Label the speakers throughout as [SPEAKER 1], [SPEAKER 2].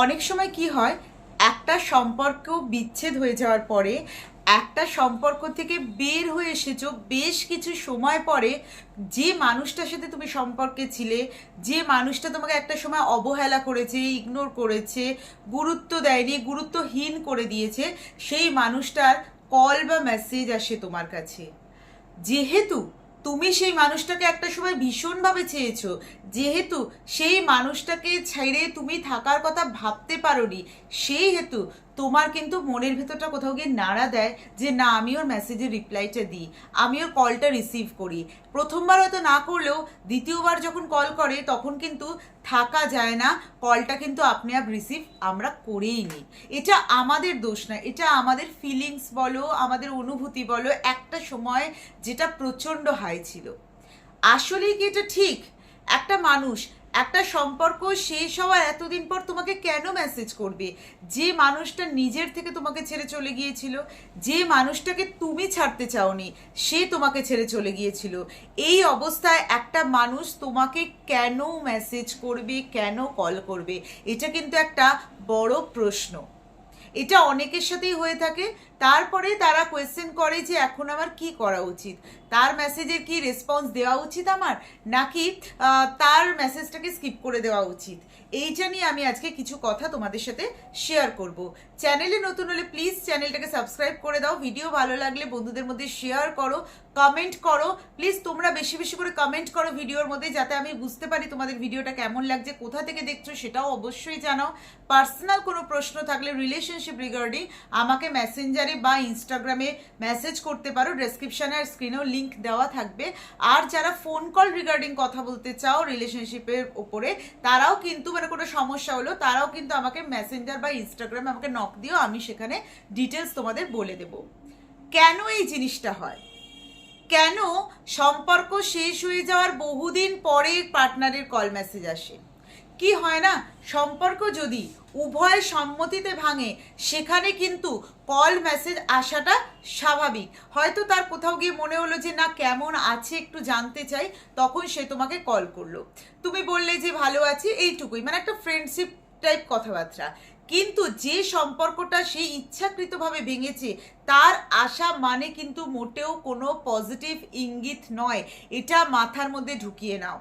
[SPEAKER 1] অনেক সময় কি হয়, একটা সম্পর্ক বিচ্ছেদ হয়ে যাওয়ার পরে, একটা সম্পর্ক থেকে বের হয়ে এসেছ, বেশ কিছু সময় পরে যে মানুষটার সাথে তুমি সম্পর্কে ছিলে, যে মানুষটা তোমাকে একটা সময় অবহেলা করেছে ইগনোর করেছে, গুরুত্ব দেয়নি, গুরুত্বহীন করে দিয়েছে, সেই মানুষটার কল বা মেসেজ আসে তোমার কাছে। যেহেতু তুমি সেই মানুষটাকে একটা সময় ভীষণভাবে চেয়েছ। যেহেতু সেই মানুষটাকে ছেড়ে তুমি থাকার কথা ভাবতে পারোনি, সেই হেতু তোমার কিন্তু মনের ভেতরটা কোথাও গিয়ে নাড়া দেয় যে না, আমি ওর মেসেজের রিপ্লাইটা দিই, আমি ওর কলটা রিসিভ করি। প্রথমবার হয়তো না করলেও দ্বিতীয়বার যখন কল করে, তখন কিন্তু থাকা যায় না কলটা কিন্তু আপনি আপ রিসিভ আমরা করেই নিই। এটা আমাদের দোষ না, এটা আমাদের ফিলিংস বলো, আমাদের অনুভূতি বলো, একটা সময় যেটা প্রচণ্ড হাই ছিল। আসলেই কি এটা ঠিক? একটা মানুষ একটা সম্পর্ক শেষ হওয়ার এতদিন পর তোমাকে কেন মেসেজ করবে? যে মানুষটা নিজের থেকে তোমাকে ছেড়ে চলে গিয়েছিল, যে মানুষটাকে তুমি ছাড়তে চাওনি, সে তোমাকে ছেড়ে চলে গিয়েছিল। এই অবস্থায় একটা মানুষ তোমাকে কেন মেসেজ করবে, কেন কল করবে? এটা কিন্তু একটা বড় প্রশ্ন। এটা অনেকের সাথেই হয়ে থাকে। তারপরে তারা কোয়েশ্চেন করে যে এখন আমার কি করা উচিত? তার মেসেজের কি রেসপন্স দেওয়া উচিত আমার? নাকি তার মেসেজটাকে স্কিপ করে দেওয়া উচিত? এইটা নিয়ে আমি আজকে কিছু কথা তোমাদের সাথে শেয়ার করব। চ্যানেলে নতুন হলে প্লিজ চ্যানেলটাকে সাবস্ক্রাইব করে দাও। ভিডিও ভালো লাগলে বন্ধুদের মধ্যে শেয়ার করো কমেন্ট করো। প্লিজ তোমরা বেশি বেশি করে কমেন্ট করো ভিডিওর মধ্যে যাতে আমি বুঝতে পারি তোমাদের ভিডিওটা কেমন লাগছে, কোথা থেকে দেখছ সেটাও অবশ্যই জানাও। পার্সোনাল কোনো প্রশ্ন থাকলে রিলেশনশিপ রিগার্ডিং আমাকে মেসেঞ্জারে বা ইনস্টাগ্রামে মেসেজ করতে পারো। ডেসক্রিপশানে আর স্ক্রিনেও লিঙ্ক দেওয়া থাকবে। আর যারা ফোন কল রিগার্ডিং কথা বলতে চাও রিলেশনশিপের ওপরে, তারাও কিন্তু মানে কোনো সমস্যা হলো, তারাও কিন্তু আমাকে মেসেঞ্জার বা ইনস্টাগ্রামে আমাকে নক দিও, আমি সেখানে ডিটেলস তোমাদের বলে দেব। কেন এই জিনিসটা হয়? কেন সম্পর্ক শেষ হয়ে যাওয়ার বহুদিন পরে পার্টনারের কল মেসেজ আসে? কি হয় না? সম্পর্ক যদি উভয় সম্মতিতে ভাঙে, সেখানে কিন্তু কল মেসেজ আসাটা স্বাভাবিক। হয়তো তার কোথাও গিয়ে মনে হলো যে, না, কেমন আছে একটু জানতে চাই। তখন সে তোমাকে কল করল। তুমি বললে যে, ভালো আছি। এইটুকুই। মানে একটা ফ্রেন্ডশিপ টাইপ কথাবার্তা। কিন্তু যে সম্পর্কটা সেই ইচ্ছাকৃতভাবে ভেঙেছে, তার আশা মানে কিন্তু মোটেও কোনো পজিটিভ ইঙ্গিত নয়। এটা মাথার মধ্যে ঢুকিয়ে নাও।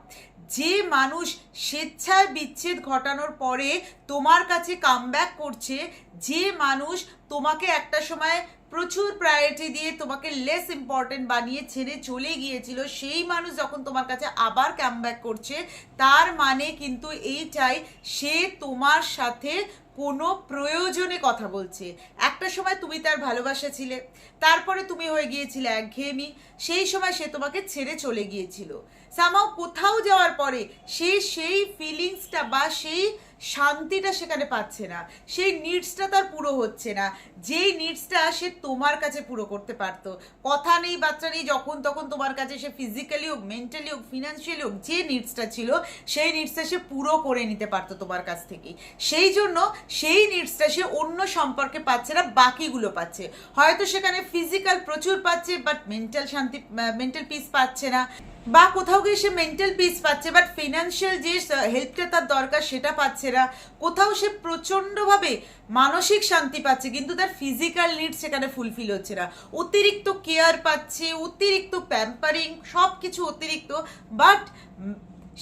[SPEAKER 1] যে মানুষ স্বেচ্ছায় বিচ্ছেদ ঘটানোর পরে তোমার কাছে কামব্যাক করছে, যে মানুষ তোমাকে একটা সময় প্রচুর প্রায়োরিটি দিয়ে তোমাকে লেস ইম্পর্টেন্ট বানিয়ে ছেড়ে চলে গিয়েছিল, সেই মানুষ যখন তোমার কাছে আবার কামব্যাক করছে, তার মানে কিন্তু এইটাই, সে তোমার সাথে কোনো প্রয়োজনে কথা বলছে। একটা সময় তুমি তার ভালোবাসা ছিলে, তারপরে তুমি হয়ে গিয়েছিলে একঘেয়েমি, সেই সময় সে তোমাকে ছেড়ে চলে গিয়েছিল। সামাও কোথাও যাওয়ার পরে সে সেই ফিলিংসটা বা সেই শান্তিটা সেখানে পাচ্ছে না। সেই নিডসটা তার পুরো হচ্ছে না। যেই নিডসটা সে তোমার কাছে পুরো করতে পারতো। কথা নেই, বাচ্চা নেই, যখন তখন তোমার কাছে সে ফিজিক্যালি হোক মেন্টালি হোক ফিনান্সিয়ালি হোক, যে নিডসটা ছিল, সেই নিডসটা সে পুরো করে নিতে পারতো তোমার কাছ থেকে সেই জন্য সেই নিডসটা সে অন্য সম্পর্কে পাচ্ছে না, বাকিগুলো পাচ্ছে। হয়তো সেখানে ফিজিক্যাল প্রচুর পাচ্ছে বাট মেন্টাল শান্তি মেন্টাল পিস পাচ্ছে না। বা কোথাও গিয়ে সে মেন্টাল পিস পাচ্ছে বাট ফিনান্সিয়াল যে হেল্পটা তার দরকার সেটা পাচ্ছে না। কোথাও সে প্রচণ্ডভাবে মানসিক শান্তি পাচ্ছে, কিন্তু তার ফিজিক্যাল নিড সেখানে ফুলফিল হচ্ছে না। অতিরিক্ত কেয়ার পাচ্ছে, অতিরিক্ত প্যাম্পারিং সব কিছু অতিরিক্ত বাট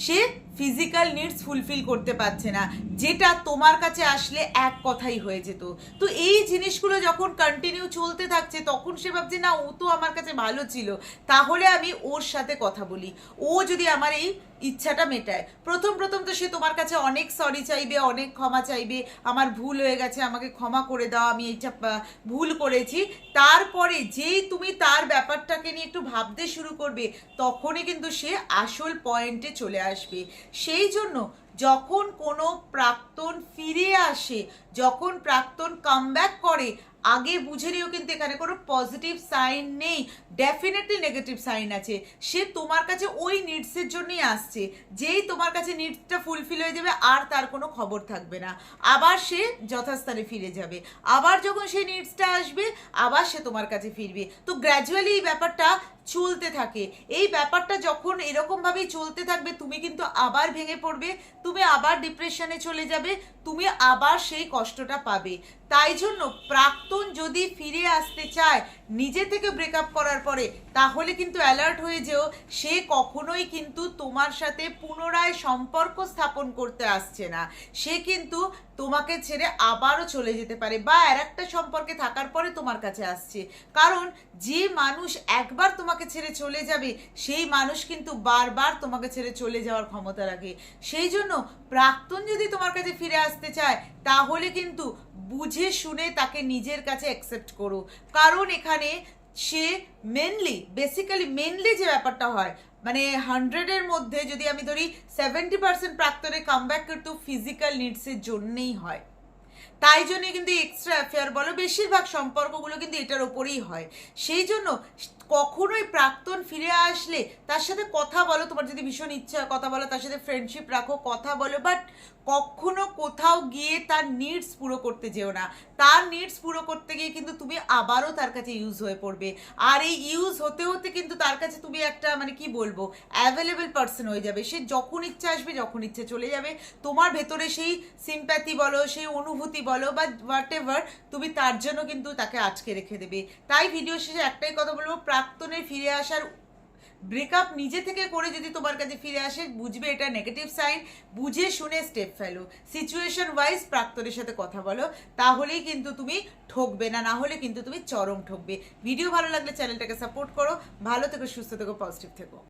[SPEAKER 1] সে ফিজিক্যাল নিডস ফুলফিল করতে পারছে না। যেটা তোমার কাছে আসলে এক কথাই হয়ে যেত। তো এই জিনিসগুলো যখন কন্টিনিউ চলতে থাকছে, তখন সে ভাবছে, না, ও তো আমার কাছে ভালো ছিল। তাহলে আমি ওর সাথে কথা বলি। ও যদি আমার এই ইচ্ছাটা মেটায়। প্রথম প্রথম তো সে তোমার কাছে অনেক সরি চাইবে, অনেক ক্ষমা চাইবে। আমার ভুল হয়ে গেছে, আমাকে ক্ষমা করে দাও, আমি এইটা ভুল করেছি। তারপরে যেই তুমি তার ব্যাপারটাকে নিয়ে একটু ভাবতে শুরু করবে, তখনই কিন্তু সে আসল পয়েন্টে চলে আসবে। সেই জন্য যখন কোনো প্রাক্তন ফিরে আসে যখন প্রাক্তন কামব্যাক করে আগে বুঝে নিও কিন্তু এখানে কোনো পজিটিভ সাইন নেই। ডেফিনেটলি নেগেটিভ সাইন আছে। সে তোমার কাছে ওই নিডসের জন্যই আসছে। যেই তোমার কাছে নিডসটা ফুলফিল হয়ে যাবে, আর তার কোনো খবর থাকবে না। আবার সে যথাস্থানে ফিরে যাবে। আবার যখন সেই নিডসটা আসবে, আবার সে তোমার কাছে ফিরবে। তো গ্র্যাজুয়ালি এই ব্যাপারটা চলতে থাকে। এই ব্যাপারটা যখন এরকমভাবেই চলতে থাকবে, তুমি কিন্তু আবার ভেঙে পড়বে, তুমি আবার ডিপ্রেশনে চলে যাবে, তুমি আবার সেই কষ্টটা পাবে। তাই জন্য প্রাক্তন যদি ফিরে আসতে চায় নিজে থেকে ব্রেকআপ করার পরে, তাহলে কিন্তু অ্যালার্ট হয়ে যেও, সে কখনোই কিন্তু তোমার সাথে পুনরায় সম্পর্ক স্থাপন করতে আসছে না। সে কিন্তু তোমাকে ছেড়ে আবারও চলে যেতে পারে বা আর একটা সম্পর্কে থাকার পরে তোমার কাছে আসছে। কারণ যে মানুষ একবার তোমাকে ছেড়ে চলে যাবে, সেই মানুষ কিন্তু বারবার তোমাকে ছেড়ে চলে যাওয়ার ক্ষমতা রাখে। সেই জন্য প্রাক্তন যদি তোমার কাছে ফিরে আসতে চায়, তাহলে কিন্তু বুঝে শুনে তাকে নিজের কাছে অ্যাকসেপ্ট করো। কারণ এখানে সে মেনলি বেসিক্যালি মেনলি যে ব্যাপারটা হয় মানে হান্ড্রেডের মধ্যে যদি আমি ধরি সেভেন্টি পার্সেন্ট প্রাক্তনে কামব্যাক কিন্তু ফিজিক্যাল নিডসের জন্যেই হয়। তাই জন্য কিন্তু এক্সট্রা অ্যাফেয়ার বলো, বেশিরভাগ সম্পর্কগুলো কিন্তু এটার ওপরেই হয়। সেই জন্য কখনোই প্রাক্তন ফিরে আসলে তার সাথে কথা বলো, তোমার যদি ভীষণ ইচ্ছা কথা বলো, তার সাথে ফ্রেন্ডশিপ রাখো, কথা বলো বাট কখনো কোথাও গিয়ে তার নিডস পুরো করতে যেও না। তার নিডস পুরো করতে গিয়ে কিন্তু তুমি আবারও তার কাছে ইউজ হয়ে পড়বে। আর এই ইউজ হতে হতে কিন্তু তার কাছে তুমি একটা মানে কি বলব অ্যাভেলেবেল পার্সন হয়ে যাবে। সে যখন ইচ্ছা আসবে, যখন ইচ্ছে চলে যাবে। তোমার ভেতরে সেই সিম্প্যাথি বলো, সেই অনুভূতি বলো বা হোয়াট এভার তুমি তার জন্য কিন্তু তাকে আটকে রেখে দেবে। তাই ভিডিও শেষে একটাই কথা বলব প্রাক্তনের ফিরে আসার ব্রেকআপ নিজে থেকে করে যদি তোমার কাছে ফিরে আসে, বুঝবে এটা নেগেটিভ সাইন বুঝে শুনে স্টেপ ফেলো। সিচুয়েশন ওয়াইজ প্রাক্তনের সাথে কথা বলো, তাহলেই কিন্তু তুমি ঠকবে না না হলে কিন্তু তুমি চরম ঠকবে। ভিডিও ভালো লাগলে চ্যানেলটাকে সাপোর্ট করো, ভালো থেকো, সুস্থ থেকো পজিটিভ থেকো।